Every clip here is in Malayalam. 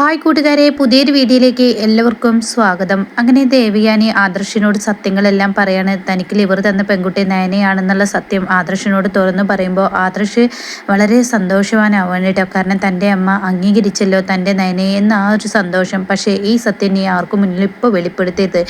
ഹായ് കൂട്ടുകാരെ പുതിയൊരു വീഡിയോയിലേക്ക് എല്ലാവർക്കും സ്വാഗതം. അങ്ങനെ ദേവിയാനി ആദർശിനോട് സത്യങ്ങളെല്ലാം പറയാണ്. തനിക്ക് ലിവർ തന്ന പെൺകുട്ടി നയനയാണെന്നുള്ള സത്യം ആദർശിനോട് തുറന്നു പറയുമ്പോൾ ആദർശ് വളരെ സന്തോഷവാനാവാൻ കേട്ടോ കാരണം തന്റെ അമ്മ അംഗീകരിച്ചല്ലോ തന്റെ നയനയെ എന്ന ആ ഒരു സന്തോഷം. പക്ഷേ ഈ സത്യം നീ ആർക്കും മുന്നിൽ ഇപ്പോൾ വെളിപ്പെടുത്തിയത്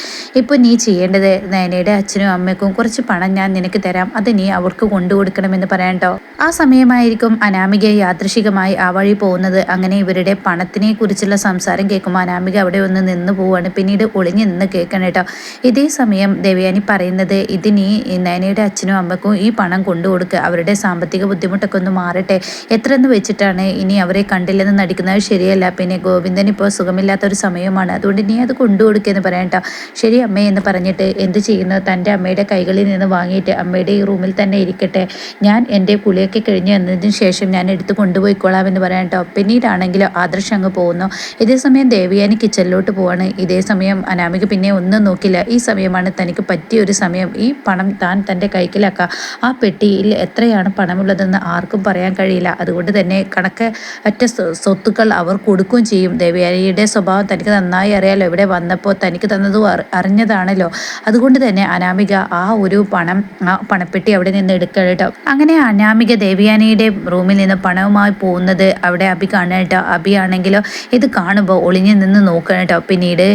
ഇപ്പോൾ നീ ചെയ്യേണ്ടത് നയനയുടെ അച്ഛനും അമ്മയ്ക്കും കുറച്ച് പണം ഞാൻ നിനക്ക് തരാം. അത് നീ അവർക്ക് കൊണ്ടുകൊടുക്കണമെന്ന് പറയാം കേട്ടോ ആ സമയമായിരിക്കും അനാമിക യാദൃശികമായി ആ വഴി പോകുന്നത്. അങ്ങനെ ഇവരുടെ പണത്തിനെ കുറിച്ചുള്ള സംസാരം കേൾക്കുമ്പോൾ അനാമിക അവിടെ ഒന്ന് നിന്ന് പോവാണ് പിന്നീട് ഒളിഞ്ഞു നിന്ന് കേൾക്കണം കേട്ടോ. ഇതേ സമയം ദേവയാനി പറയുന്നത് ഇതിനി നയനയുടെ അച്ഛനും അമ്മക്കും ഈ പണം കൊണ്ടു കൊടുക്കുക അവരുടെ സാമ്പത്തിക ബുദ്ധിമുട്ടൊക്കെ ഒന്ന് മാറട്ടെ. എത്ര എന്ന് വെച്ചിട്ടാണ് ഇനി അവരെ കണ്ടില്ലെന്ന് നടിക്കുന്നത്? ശരിയല്ല. പിന്നെ ഗോവിന്ദൻ ഇപ്പോൾ സുഖമില്ലാത്ത ഒരു സമയമാണ്. അതുകൊണ്ട് നീ അത് കൊണ്ടു കൊടുക്കുകയെന്ന് പറയാം കേട്ടോ. ശരി അമ്മേ എന്ന് പറഞ്ഞിട്ട് എന്ത് ചെയ്യുന്നു? തന്റെ അമ്മയുടെ കൈകളിൽ നിന്ന് വാങ്ങിയിട്ട് അമ്മയുടെ ഈ റൂമിൽ തന്നെ ഇരിക്കട്ടെ. ഞാൻ എന്റെ കുളിയൊക്കെ കഴിഞ്ഞ് വന്നതിന് ശേഷം ഞാൻ എടുത്ത് കൊണ്ടുപോയിക്കോളാം എന്ന് പറയാം കേട്ടോ. പിന്നീടാണെങ്കിലും ആദർശ് അങ്ങ് പോകുന്നു. ഇതേ സമയം ദേവിയാനി കിച്ചണിലോട്ട് പോവാണ്. ഇതേ സമയം അനാമിക പിന്നെ ഒന്നും നോക്കില്ല. ഈ സമയമാണ് തനിക്ക് പറ്റിയ ഒരു സമയം. ഈ പണം താൻ തന്റെ കൈക്കിലാക്കുക ആ പെട്ടിയിൽ എത്രയാണ് പണമുള്ളതെന്ന് ആർക്കും പറയാൻ കഴിയില്ല. അതുകൊണ്ട് തന്നെ കണക്ക് അറ്റ സ്വത്തുക്കൾ അവർ കൊടുക്കുകയും ചെയ്യും. ദേവിയാനിയുടെ സ്വഭാവം തനിക്ക് നന്നായി അറിയാലോ. ഇവിടെ വന്നപ്പോൾ തനിക്ക് തന്നതും അറിഞ്ഞതാണല്ലോ. അതുകൊണ്ട് തന്നെ അനാമിക ആ ഒരു പണം ആ പണപ്പെട്ടി അവിടെ നിന്ന് എടുക്കുക കേട്ടോ. അങ്ങനെ അനാമിക ദേവിയാനിയുടെ റൂമിൽ നിന്ന് പണവുമായി പോകുന്നത് അവിടെ അബി കാണുക കേട്ടോ. അബി ആണെങ്കിലോ ഇത് കാണുമ്പോൾ ഒളിഞ്ഞു നിന്ന് നോക്കുക കേട്ടോ. പിന്നീട്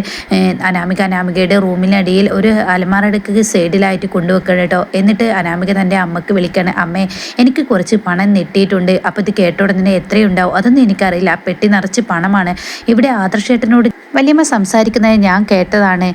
അനാമിക അനാമികയുടെ റൂമിനടിയിൽ ഒരു അലമാറടുക്ക് സൈഡിലായിട്ട് കൊണ്ടുവെക്കണം കേട്ടോ. എന്നിട്ട് അനാമിക തന്റെ അമ്മയ്ക്ക് വിളിക്കണം അമ്മേ എനിക്ക് കുറച്ച് പണം നെട്ടിയിട്ടുണ്ട് അപ്പോൾ ഇത് കേട്ട ഉടനെ എത്രയുണ്ടാവും? അതൊന്നും എനിക്കറിയില്ല. പെട്ടി നിറച്ച് പണമാണ്. ഇവിടെ ആദർശേട്ടനോട് വലിയമ്മ സംസാരിക്കുന്നത് ഞാൻ കേട്ടതാണ്.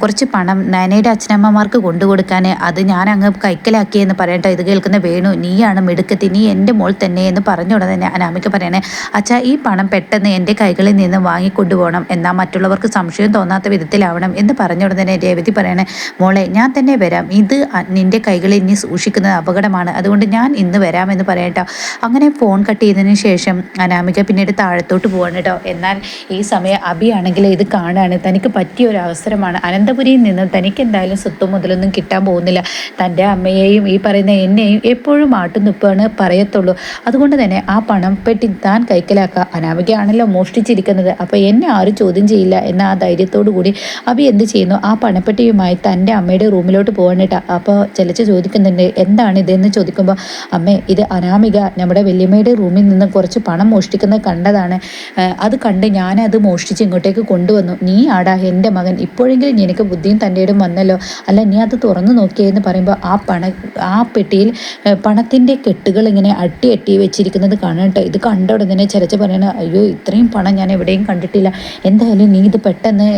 കുറച്ച് പണം നയനയുടെ അച്ഛനമ്മമാർക്ക് കൊണ്ടുകൊടുക്കാൻ അത് ഞാൻ അങ്ങ് കൈക്കലാക്കിയെന്ന് പറയട്ടോ ഇത് കേൾക്കുന്ന വേണു നീയാണ് മിടുക്കത്തി. നീ എന്റെ മോൾ തന്നെ എന്ന് പറഞ്ഞ ഉടനെ അനാമിക പറയണേ അച്ഛാ ഈ പണം പെട്ടെന്ന് എന്റെ കൈകളിൽ നിന്ന് വാങ്ങിക്കൊണ്ടുപോകണം എന്നാൽ മറ്റുള്ളവർക്ക് സംശയം തോന്നാത്ത വിധത്തിലാവണം എന്ന് പറഞ്ഞ ഉടനെ രേവതി പറയണേ മോളെ ഞാൻ തന്നെ വരാം. ഇത് നിന്റെ കൈകളിൽ ഇനി സൂക്ഷിക്കുന്നത് അപകടമാണ്. അതുകൊണ്ട് ഞാൻ ഇന്ന് വരാമെന്ന് പറയട്ടോ അങ്ങനെ ഫോൺ കട്ട് ചെയ്തതിന് ശേഷം അനാമിക പിന്നീട് താഴത്തോട്ട് പോവാണ് കേട്ടോ എന്നാൽ ഈ സമയം അബിയാണെങ്കിൽ ഇത് കാണാണ്. തനിക്ക് പറ്റിയ ഒരു അവസരമാണ്. അനന്തപുരിയിൽ നിന്ന് തനിക്ക് എന്തായാലും സ്വത്തും മുതലൊന്നും കിട്ടാൻ പോകുന്നില്ല. തന്റെ അമ്മയെയും ഈ പറയുന്ന എന്നെയും എപ്പോഴും ആട്ടുനിപ്പാണ് പറയത്തുള്ളൂ. അതുകൊണ്ട് തന്നെ ആ പണം പെട്ടി താൻ കൈക്കലാക്കുക. അനാമികയാണല്ലോ മോഷ്ടിച്ചിരിക്കുന്നത് അപ്പോൾ എന്നെ ആരും ചോദ്യം ചെയ്യില്ല എന്ന ആ ധൈര്യത്തോടു കൂടി അഭി എന്ത് ചെയ്യുന്നു? ആ പണപ്പെട്ടിയുമായി തന്റെ അമ്മയുടെ റൂമിലോട്ട് പോകണേട്ടാ അപ്പോൾ ചിലച്ച് ചോദിക്കുന്നുണ്ട് എന്താണ് ഇതെന്ന് ചോദിക്കുമ്പോൾ അമ്മേ ഇത് അനാമിക നമ്മുടെ വല്യമ്മയുടെ റൂമിൽ നിന്ന് കുറച്ച് പണം മോഷ്ടിക്കുന്നത് കണ്ടതാണ്. അത് കണ്ട് ഞാനത് മോഷ്ടിച്ച് ഇങ്ങോട്ടേക്ക് കൊണ്ടുവന്നു. നീ ആടാ എന്റെ മകൻ. ഇപ്പോഴെങ്കിലും എനിക്ക് ബുദ്ധിയും തന്റെ വന്നല്ലോ. അല്ല നീ അത് തുറന്നു നോക്കിയെന്ന് പറയുമ്പോൾ ആ പണ ആ പെട്ടിയിൽ പണത്തിന്റെ കെട്ടുകൾ ഇങ്ങനെ അട്ടി അട്ടി വെച്ചിരിക്കുന്നത് കാണട്ടോ ഇത് കണ്ട ഉടനെ ചിലച്ച് പറയണ അയ്യോ ഇത്രയും പണം ഞാൻ എവിടെയും കണ്ടിട്ടില്ല. എന്തായാലും നീ ഇത് പെട്ടെന്ന്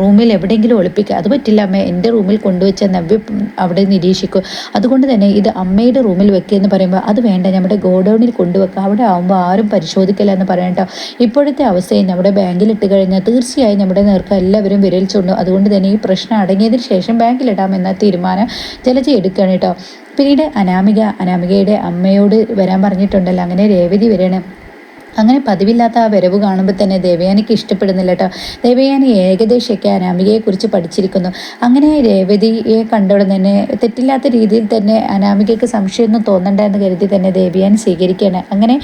റൂമിൽ എവിടെയെങ്കിലും ഒളിപ്പിക്കുക അത് പറ്റില്ല അമ്മ. എന്റെ റൂമിൽ കൊണ്ടുവച്ച നവ്യ അവിടെ നിരീക്ഷിക്കും. അതുകൊണ്ട് തന്നെ ഇത് അമ്മയുടെ റൂമിൽ വെക്കുക എന്ന് പറയുമ്പോൾ അത് വേണ്ട. നമ്മുടെ ഗോഡൗണിൽ കൊണ്ടുവെക്കുക അവിടെ ആകുമ്പോൾ ആരും പരിശോധിക്കില്ല എന്ന് പറയട്ടോ ഇപ്പോഴത്തെ അവസ്ഥയിൽ നമ്മുടെ ബാങ്കിലിട്ട് കഴിഞ്ഞാൽ തീർച്ചയായും നമ്മുടെ നേർക്ക് എല്ലാവരും വിരൽ ചൂണ്ടും. അതുകൊണ്ട് തന്നെ ഈ പ്രശ്നം അടങ്ങിയതിന് ശേഷം ബാങ്കിലിടാമെന്ന തീരുമാനം ജലജ എടുക്കുകയാണ് കേട്ടോ. പിന്നീട് അനാമിക അനാമികയുടെ അമ്മയോട് വരാൻ പറഞ്ഞിട്ടുണ്ടല്ലോ. അങ്ങനെ രേവതി വരണം അങ്ങനെ പതിവില്ലാത്ത ആ വരവ് കാണുമ്പോൾ തന്നെ ദേവയാനിക്ക് ഇഷ്ടപ്പെടുന്നില്ല കേട്ടോ. ദേവയാനി ഏകദേശമൊക്കെ അനാമികയെക്കുറിച്ച് പഠിച്ചിരിക്കുന്നു. അങ്ങനെ രേവതിയെ കണ്ടോടെ തന്നെ തെറ്റില്ലാത്ത രീതിയിൽ തന്നെ അനാമികയ്ക്ക് സംശയമൊന്നും തോന്നണ്ട എന്ന് കരുതി തന്നെ ദേവയാനി സ്വീകരിക്കുകയാണ്. അങ്ങനെ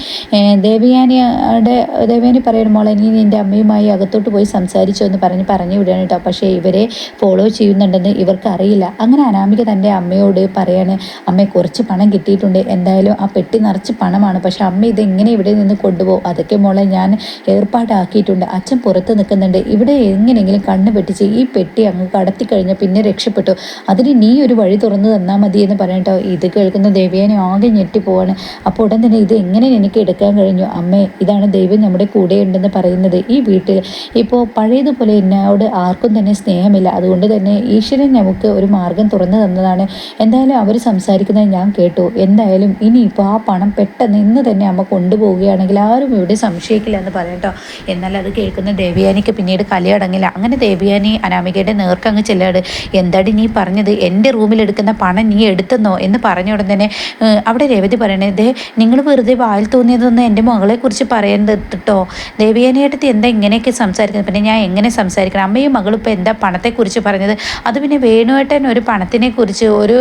ദേവയാനിയുടെ ദേവയാനി പറയുന്ന മോളെ നീ നിന്റെ അമ്മയുമായി അകത്തോട്ട് പോയി സംസാരിച്ചോ എന്ന് പറഞ്ഞ് പറഞ്ഞു വിടുകയാണ് കേട്ടോ. പക്ഷേ ഇവരെ ഫോളോ ചെയ്യുന്നുണ്ടെന്ന് ഇവർക്ക് അറിയില്ല അങ്ങനെ അനാമിക തന്റെ അമ്മയോട് പറയാണ് അമ്മയെ കുറച്ച് പണം കിട്ടിയിട്ടുണ്ട്. എന്തായാലും ആ പെട്ടി നിറച്ച് പണമാണ്. പക്ഷേ അമ്മ ഇതെങ്ങനെ ഇവിടെ നിന്ന് കൊണ്ടുപോകും? അതൊക്കെ മോളെ ഞാൻ ഏർപ്പാടാക്കിയിട്ടുണ്ട്. അച്ഛൻ പുറത്ത് നിൽക്കുന്നുണ്ട്. ഇവിടെ എങ്ങനെയെങ്കിലും കണ്ണ് പെട്ടിച്ച് ഈ പെട്ടി അങ്ങ് കടത്തി കഴിഞ്ഞാൽ പിന്നെ രക്ഷപ്പെട്ടു. അതിന് നീ ഒരു വഴി തുറന്നു തന്നാൽ മതി എന്ന് പറഞ്ഞിട്ടോ ഇത് കേൾക്കുന്ന ദേവിയാനെ ആകെ ഞെട്ടിപ്പോവാണ് അപ്പോൾ ഉടൻ തന്നെ ഇത് എങ്ങനെ എനിക്ക് എടുക്കാൻ കഴിഞ്ഞു? അമ്മേ ഇതാണ് ദൈവം നമ്മുടെ കൂടെ ഉണ്ടെന്ന് പറയുന്നത് ഈ വീട്ടിൽ. ഇപ്പോൾ പഴയതുപോലെ എന്നോട് ആർക്കും തന്നെ സ്നേഹമില്ല. അതുകൊണ്ട് തന്നെ ഈശ്വരൻ നമുക്ക് ഒരു മാർഗം തുറന്നു തന്നതാണ്. എന്തായാലും അവർ സംസാരിക്കുന്നത് ഞാൻ കേട്ടു. എന്തായാലും ഇനിയിപ്പോൾ ആ പണം പെട്ടെന്ന് ഇന്ന് തന്നെ അമ്മ കൊണ്ടുപോവുകയാണെങ്കിൽ ആരും ആരും ഇവിടെ സംശയിക്കില്ല എന്ന് പറയട്ടോ എന്നാൽ അത് കേൾക്കുന്ന ദേവിയാനിക്ക് പിന്നീട് കലയടങ്ങില്ല. അങ്ങനെ ദേവിയാനി അനാമികയുടെ നേർക്കങ്ങ് ചെല്ലാട് എന്താടി നീ പറഞ്ഞത്? എന്റെ റൂമിൽ എടുക്കുന്ന പണം നീ എടുത്തെന്നോ? എന്ന് പറഞ്ഞ ഉടൻ തന്നെ അവിടെ രേവതി പറയണേ ദേ നിങ്ങൾ വെറുതെ വായിൽ തോന്നിയതൊന്നും എന്റെ മകളെക്കുറിച്ച് പറയേണ്ടത് കേട്ടോ ദേവിയാനിയായിട്ട് എന്താ ഇങ്ങനെയൊക്കെ സംസാരിക്കുന്നത്? പിന്നെ ഞാൻ എങ്ങനെ സംസാരിക്കണം? അമ്മയും മകളും ഇപ്പോൾ എന്താ പണത്തെക്കുറിച്ച് പറഞ്ഞത്? അത് പിന്നെ വേണുവേട്ടൻ ഒരു പണത്തിനെ കുറിച്ച് ഒരു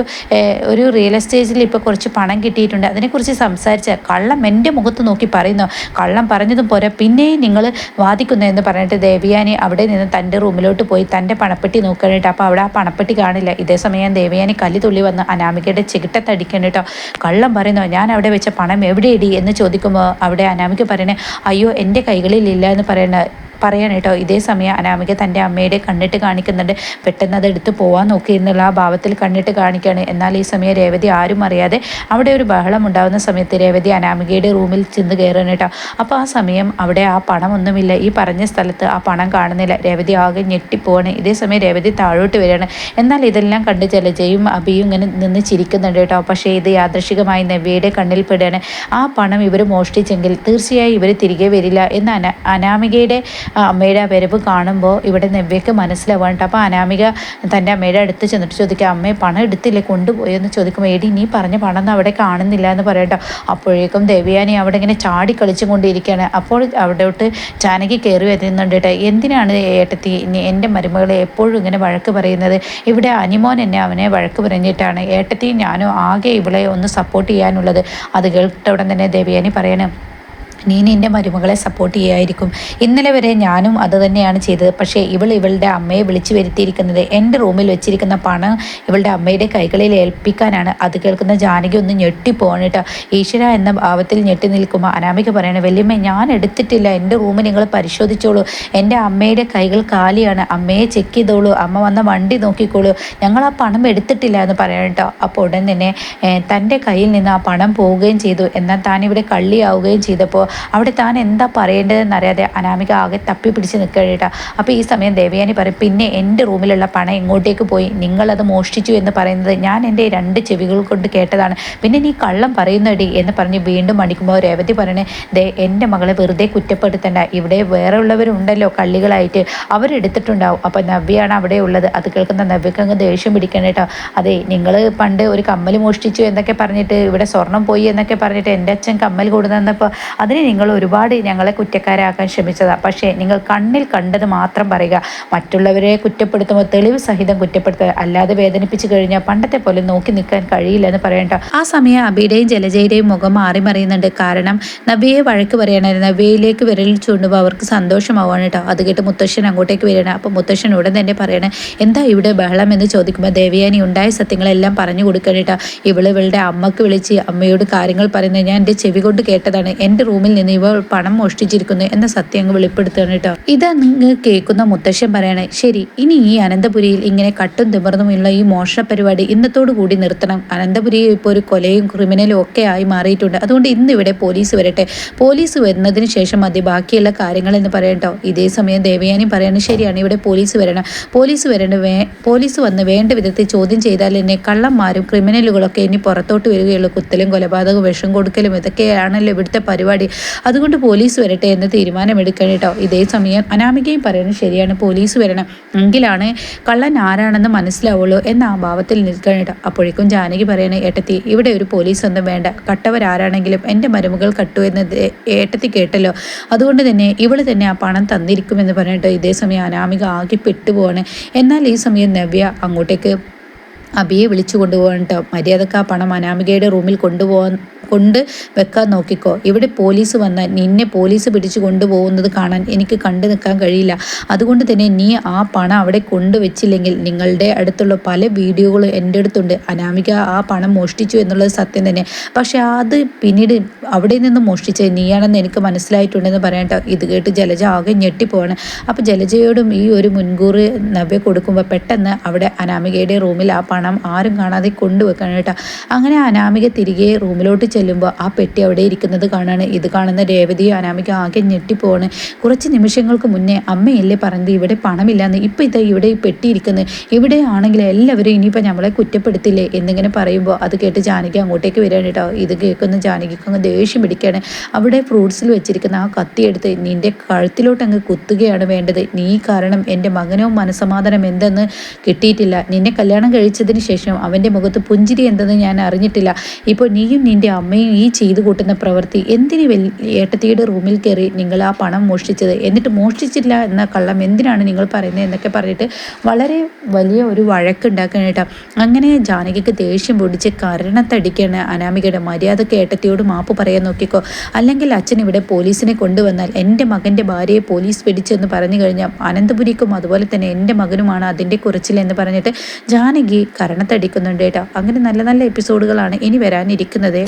ഒരു റിയൽ എസ്റ്റേറ്റിൽ ഇപ്പോൾ കുറച്ച് പണം കിട്ടിയിട്ടുണ്ട്. അതിനെക്കുറിച്ച് സംസാരിച്ച കള്ളം എന്റെ മുഖത്ത് നോക്കി പറയുന്നു? കള്ളം പറഞ്ഞതും പോരാ. പിന്നെയും നിങ്ങൾ വാദിക്കുന്നതെന്ന് പറഞ്ഞിട്ട് ദേവിയാനി അവിടെ നിന്ന് തന്റെ റൂമിലോട്ട് പോയി തന്റെ പണപ്പെട്ടി നോക്കാനായിട്ട്. അപ്പോൾ അവിടെ ആ പണപ്പെട്ടി കാണില്ല. ഇതേ സമയം ദേവിയാനി കല്ലി തുള്ളി വന്ന് അനാമികയുടെ ചികിട്ടത്തടിക്കണം കേട്ടോ. കള്ളം പറയുന്നു ഞാൻ അവിടെ വെച്ച പണം എവിടെ ഇടി എന്ന് ചോദിക്കുമ്പോൾ അവിടെ അനാമിക പറയണേ അയ്യോ എന്റെ കൈകളിലില്ല എന്ന് പറയണ പറയാൻ കേട്ടോ ഇതേ സമയം അനാമിക തന്റെ അമ്മയുടെ കണ്ണിട്ട് കാണിക്കുന്നുണ്ട്. പെട്ടെന്ന് അത് എടുത്ത് പോകാൻ നോക്കി എന്നുള്ള ആ ഭാവത്തിൽ കണ്ണിട്ട് കാണിക്കുകയാണ്. എന്നാൽ ഈ സമയം രേവതി ആരും അറിയാതെ അവിടെ ഒരു ബഹളം ഉണ്ടാകുന്ന സമയത്ത് രേവതി അനാമികയുടെ റൂമിൽ ചെന്ന് കയറുകയാണ് കേട്ടോ. അപ്പോൾ ആ സമയം അവിടെ ആ പണമൊന്നുമില്ല. ഈ പറഞ്ഞ സ്ഥലത്ത് ആ പണം കാണുന്നില്ല. രേവതി ആകെ ഞെട്ടിപ്പോവാണ്. ഇതേ സമയം രേവതി താഴോട്ട് വരികയാണ്. എന്നാൽ ഇതെല്ലാം കണ്ട് ജലജയും അബിയും ഇങ്ങനെ നിന്ന് ചിരിക്കുന്നുണ്ട് കേട്ടോ. പക്ഷേ ഇത് യാദൃശികമായി നവ്യയുടെ കണ്ണിൽ പെടുകയാണ്. ആ പണം ഇവർ മോഷ്ടിച്ചെങ്കിൽ തീർച്ചയായും ഇവർ തിരികെ വരില്ല എന്ന് അന അനാമികയുടെ അമ്മയുടെ വരവ് കാണുമ്പോൾ ഇവിടെ നവ്യക്ക് മനസ്സിലാവാണ്ട്. അപ്പോൾ അനാമിക തന്റെ അമ്മയുടെ അടുത്ത് ചെന്നിട്ട് ചോദിക്കുക അമ്മയെ പണം എടുത്തില്ലേ? കൊണ്ടുപോയെന്ന് ചോദിക്കുമ്പോൾ എടി നീ പറഞ്ഞ പണം ഒന്നും അവിടെ കാണുന്നില്ല എന്ന് പറയട്ടോ അപ്പോഴേക്കും ദേവയാനി അവിടെ ഇങ്ങനെ ചാടി കളിച്ചുകൊണ്ടിരിക്കുകയാണ്. അപ്പോൾ അവിടോട്ട് ചാനകി കയറി വരുന്നുണ്ട് കേട്ടോ. എന്തിനാണ് ഏട്ടത്തി എന്റെ മരുമകളെ എപ്പോഴും ഇങ്ങനെ വഴക്ക് പറയുന്നത്? ഇവിടെ അനിമോൻ എന്നെ അവനെ വഴക്ക് പറഞ്ഞിട്ടാണ്. ഏട്ടത്തിയും ഞാനും ആകെ ഇവളെ ഒന്ന് സപ്പോർട്ട് ചെയ്യാനുള്ളത്. അത് കേട്ട ഉടൻ തന്നെ ദേവയാനി പറയണം നീ നിന്റെ മരുമകളെ സപ്പോർട്ട് ചെയ്യായിരിക്കും. ഇന്നലെ വരെ ഞാനും അത് തന്നെയാണ് ചെയ്തത്. പക്ഷേ ഇവൾ ഇവളുടെ അമ്മയെ വിളിച്ചു വരുത്തിയിരിക്കുന്നത് എന്റെ റൂമിൽ വെച്ചിരിക്കുന്ന പണം ഇവളുടെ അമ്മയുടെ കൈകളിൽ ഏൽപ്പിക്കാനാണ്. അത് കേൾക്കുന്ന ജാനകി ഒന്ന് ഞെട്ടിപ്പോവാണ് കേട്ടോ. ഈശ്വര എന്ന ഭാവത്തിൽ ഞെട്ടി നിൽക്കുമ്പോൾ അനാമിക പറയണേ വല്യമ്മ ഞാൻ എടുത്തിട്ടില്ല. എന്റെ റൂം നിങ്ങൾ പരിശോധിച്ചോളൂ. എന്റെ അമ്മയുടെ കൈകൾ കാലിയാണ്. അമ്മയെ ചെക്ക് ചെയ്തോളൂ. അമ്മ വന്ന വണ്ടി നോക്കിക്കോളൂ. ഞങ്ങൾ ആ പണം എടുത്തിട്ടില്ല എന്ന് പറയണം കേട്ടോ. അപ്പോൾ ഉടൻ തന്നെ തന്റെ കയ്യിൽ നിന്ന് ആ പണം പോവുകയും ചെയ്തു. എന്നാൽ താൻ ഇവിടെ കള്ളിയാവുകയും ചെയ്തപ്പോൾ അവിടെ താൻ എന്താ പറയേണ്ടതെന്ന് അറിയാതെ അനാമിക ആകെ തപ്പി പിടിച്ച് നിൽക്കുകയാണ് അപ്പോൾ ഈ സമയം ദേവയാനി പറയും പിന്നെ എന്റെ റൂമിലുള്ള പണം ഇങ്ങോട്ടേക്ക് പോയി? നിങ്ങളത് മോഷ്ടിച്ചു എന്ന് പറയുന്നത് ഞാൻ എന്റെ രണ്ട് ചെവികൾ കൊണ്ട് കേട്ടതാണ്. പിന്നെ നീ കള്ളം പറയുന്നടി എന്ന് പറഞ്ഞ് വീണ്ടും മണിക്കുമ്പോൾ രേവതി പറയണേ ദേ എന്റെ മകളെ വെറുതെ കുറ്റപ്പെടുത്തണ്ട. ഇവിടെ വേറെ ഉള്ളവരുണ്ടല്ലോ കള്ളികളായിട്ട്. അവരെടുത്തിട്ടുണ്ടാവും. അപ്പോൾ നവ്യാണ് അവിടെ ഉള്ളത്. അത് കേൾക്കുന്ന നവ്യക്ക് അങ്ങ് ദേഷ്യം പിടിക്കണം കേട്ടോ. അതെ നിങ്ങൾ പണ്ട് ഒരു കമ്മൽ മോഷ്ടിച്ചു എന്നൊക്കെ പറഞ്ഞിട്ട് ഇവിടെ സ്വർണം പോയി എന്നൊക്കെ പറഞ്ഞിട്ട് എന്റെ അച്ഛൻ കമ്മൽ കൊടുത്തപ്പോൾ അതിന് നിങ്ങൾ ഒരുപാട് ഞങ്ങളെ കുറ്റക്കാരാക്കാൻ ശ്രമിച്ചതാണ് പക്ഷേ നിങ്ങൾ കണ്ണിൽ കണ്ടത് മാത്രം പറയുക. മറ്റുള്ളവരെ കുറ്റപ്പെടുത്തുമ്പോൾ തെളിവ് സഹിതം കുറ്റപ്പെടുത്തുക. അല്ലാതെ വേദനിപ്പിച്ചു കഴിഞ്ഞാൽ പണ്ടത്തെ പോലെ നോക്കി നിൽക്കാൻ കഴിയില്ല എന്ന് പറയണ്ട ആ സമയം അബിയുടെയും ജലജയുടെയും മുഖം മാറി മറിയുന്നുണ്ട്. കാരണം നബിയെ വഴക്ക് പറയണമായിരുന്നു നബിയിലേക്ക് വിരൽ ചൂണ്ടുമ്പോൾ അവർക്ക് സന്തോഷമാവാണ് കേട്ടോ. അത് കേട്ട് മുത്തശ്ശൻ അങ്ങോട്ടേക്ക് വരികയാണ്. അപ്പോൾ മുത്തശ്ശൻ ഉടൻ തന്നെ പറയണേ എന്താ ഇവിടെ ബഹളം? എന്ന് ചോദിക്കുമ്പോൾ ദേവിയാനി ഉണ്ടായ സത്യങ്ങളെല്ലാം പറഞ്ഞു കൊടുക്കണം ഇവൾ ഇവളുടെ അമ്മയ്ക്ക് വിളിച്ച് അമ്മയോട് കാര്യങ്ങൾ പറയുന്നത് ഞാൻ എന്റെ ചെവി കൊണ്ട് കേട്ടതാണ്. എന്റെ റൂമിൽ നിന്ന് ഇവൾ പണം മോഷ്ടിച്ചിരിക്കുന്നു എന്ന സത്യം അങ്ങ് വെളിപ്പെടുത്തുകയാണ് കേട്ടോ. നിങ്ങൾ കേൾക്കുന്ന മുത്തശ്ശൻ പറയണേ ശരി ഇനി ഈ അനന്തപുരിയിൽ ഇങ്ങനെ കട്ടും തിമർന്നുമുള്ള ഈ മോഷണ പരിപാടി ഇന്നത്തോടു കൂടി നിർത്തണം. അനന്തപുരി ഇപ്പോൾ ഒരു കൊലയും ക്രിമിനലും ഒക്കെ ആയി മാറിയിട്ടുണ്ട്. അതുകൊണ്ട് ഇന്ന് ഇവിടെ പോലീസ് വരട്ടെ. പോലീസ് വരുന്നതിന് ശേഷം മതി ബാക്കിയുള്ള കാര്യങ്ങൾ എന്ന് പറയട്ടോ ഇതേ സമയം ദേവയാനി പറയണത് ശരിയാണ് ഇവിടെ പോലീസ് വരണം. പോലീസ് വരേണ്ട വേ പോലീസ് വന്ന് വേണ്ട വിധത്തിൽ ചോദ്യം ചെയ്താൽ എന്നെ കള്ളന്മാരും ക്രിമിനലുകളൊക്കെ ഇനി പുറത്തോട്ട് വരികയുള്ളൂ. കുത്തലും കൊലപാതകവും വിഷം കൊടുക്കലും ഇതൊക്കെയാണല്ലോ ഇവിടുത്തെ പരിപാടി. അതുകൊണ്ട് പോലീസ് വരട്ടെ എന്ന് തീരുമാനമെടുക്കണം കേട്ടോ. ഇതേ സമയം അനാമികയും പറയുന്നത് ശരിയാണ് പോലീസ് വരണം. എങ്കിലാണ് കള്ളൻ ആരാണെന്ന് മനസ്സിലാവുള്ളൂ എന്ന ആ ഭാവത്തിൽ നിൽക്കണം കേട്ടോ. അപ്പോഴേക്കും ജാനകി പറയണേ ഏട്ടത്തി ഇവിടെ ഒരു പോലീസ് ഒന്നും വേണ്ട. കട്ടവരാരാണെങ്കിലും എന്റെ മരുമകൾ കട്ടു എന്ന് ഏട്ടത്തി കേട്ടല്ലോ. അതുകൊണ്ട് തന്നെ ഇവൾ തന്നെ ആ പണം തന്നിരിക്കുമെന്ന് പറഞ്ഞിട്ട് ഇതേ സമയം അനാമിക ആകെ പെട്ടുപോവാണ്. എന്നാൽ ഈ സമയം നവ്യ അങ്ങോട്ടേക്ക് അബിയെ വിളിച്ചു കൊണ്ടുപോകാൻ കേട്ടോ മര്യാദയ്ക്ക് ആ പണം അനാമികയുടെ റൂമിൽ കൊണ്ടുപോകാൻ കൊണ്ട് വെക്കാൻ നോക്കിക്കോ. ഇവിടെ പോലീസ് വന്നാൽ നിന്നെ പോലീസ് പിടിച്ചു കൊണ്ടുപോകുന്നത് കാണാൻ എനിക്ക് കണ്ടു നിൽക്കാൻ കഴിയില്ല. അതുകൊണ്ട് തന്നെ നീ ആ പണം അവിടെ കൊണ്ടുവച്ചില്ലെങ്കിൽ നിങ്ങളുടെ അടുത്തുള്ള പല വീഡിയോകളും എന്റെ അടുത്തുണ്ട്. അനാമിക ആ പണം മോഷ്ടിച്ചു എന്നുള്ളത് സത്യം തന്നെ. പക്ഷേ അത് പിന്നീട് അവിടെ നിന്ന് മോഷ്ടിച്ചത് നീയാണെന്ന് എനിക്ക് മനസ്സിലായിട്ടുണ്ടെന്ന് പറയട്ടോ ഇത് കേട്ട് ജലജ ആകെ ഞെട്ടിപ്പോവാണ്. അപ്പോൾ ജലജയോടും ഈ ഒരു മുൻകൂർ നവ്യ കൊടുക്കുമ്പോൾ പെട്ടെന്ന് അവിടെ അനാമികയുടെ റൂമിൽ ആ പണം ആരും കാണാതെ കൊണ്ടുവെക്കാണ് കേട്ടോ. അങ്ങനെ അനാമിക തിരികെ റൂമിലോട്ട് ചെല്ലുമ്പോൾ ആ പെട്ടി അവിടെ ഇരിക്കുന്നത് കാണാണ്. ഇത് കാണുന്ന രേവതിയും അനാമിക ആകെ ഞെട്ടിപ്പോണ് കുറച്ച് നിമിഷങ്ങൾക്ക് മുന്നേ അമ്മയല്ലേ പറഞ്ഞത് ഇവിടെ പണമില്ലാന്ന്. ഇപ്പം ഇതാ ഇവിടെ ഈ പെട്ടി ഇരിക്കുന്നത് ഇവിടെ ആണെങ്കിൽ എല്ലാവരും ഇനിയിപ്പോൾ നമ്മളെ കുറ്റപ്പെടുത്തില്ലേ എന്നിങ്ങനെ പറയുമ്പോൾ അത് കേട്ട് ജാനകി അങ്ങോട്ടേക്ക് വരികയാണ് കേട്ടോ. ഇത് കേൾക്കുന്ന ജാനകിക്ക് അങ്ങ് ദേഷ്യം പിടിക്കുകയാണ്. അവിടെ ഫ്രൂട്ട്സിൽ വെച്ചിരിക്കുന്ന ആ കത്തിയെടുത്ത് നിന്റെ കഴുത്തിലോട്ട് അങ്ങ് കുത്തുകയാണ് വേണ്ടത്. നീ കാരണം എന്റെ മകനോ മനസമാധാനം എന്തെന്ന് കിട്ടിയിട്ടില്ല. നിന്നെ കല്യാണം കഴിച്ചത് കണ്ടതിന് ശേഷം അവന്റെ മുഖത്ത് പുഞ്ചിരി എന്തെന്ന് ഞാൻ അറിഞ്ഞിട്ടില്ല. ഇപ്പോൾ നീയും നിന്റെ അമ്മയും ഈ ചെയ്തു കൂട്ടുന്ന പ്രവൃത്തി എന്തിന് ഏട്ടത്തിയുടെ റൂമിൽ കയറി നിങ്ങൾ ആ പണം മോഷ്ടിച്ചത്? എന്നിട്ട് മോഷ്ടിച്ചില്ല എന്ന കള്ളം എന്തിനാണ് നിങ്ങൾ പറയുന്നത് എന്നൊക്കെ പറഞ്ഞിട്ട് വളരെ വലിയ ഒരു വഴക്കുണ്ടാക്കാനായിട്ട് അങ്ങനെ ജാനകിക്ക് ദേഷ്യം പൊടിച്ച് കരണത്തടിക്കാണ് അനാമികയുടെ മര്യാദയ്ക്ക് ഏട്ടത്തിയോട് മാപ്പ് പറയാൻ നോക്കിക്കോ. അല്ലെങ്കിൽ അച്ഛൻ ഇവിടെ പോലീസിനെ കൊണ്ടുവന്നാൽ എന്റെ മകന്റെ ഭാര്യയെ പോലീസ് പിടിച്ചെന്ന് പറഞ്ഞു കഴിഞ്ഞാൽ അനന്തപുരിക്കും അതുപോലെ തന്നെ എന്റെ മകനുമാണ് അതിന്റെ കുറച്ചിലെന്ന് പറഞ്ഞിട്ട് ജാനകി കരണത്തടിക്കുന്നുണ്ട് കേട്ടോ. അങ്ങനെ നല്ല നല്ല എപ്പിസോഡുകളാണ് ഇനി വരാനിരിക്കുന്നത്.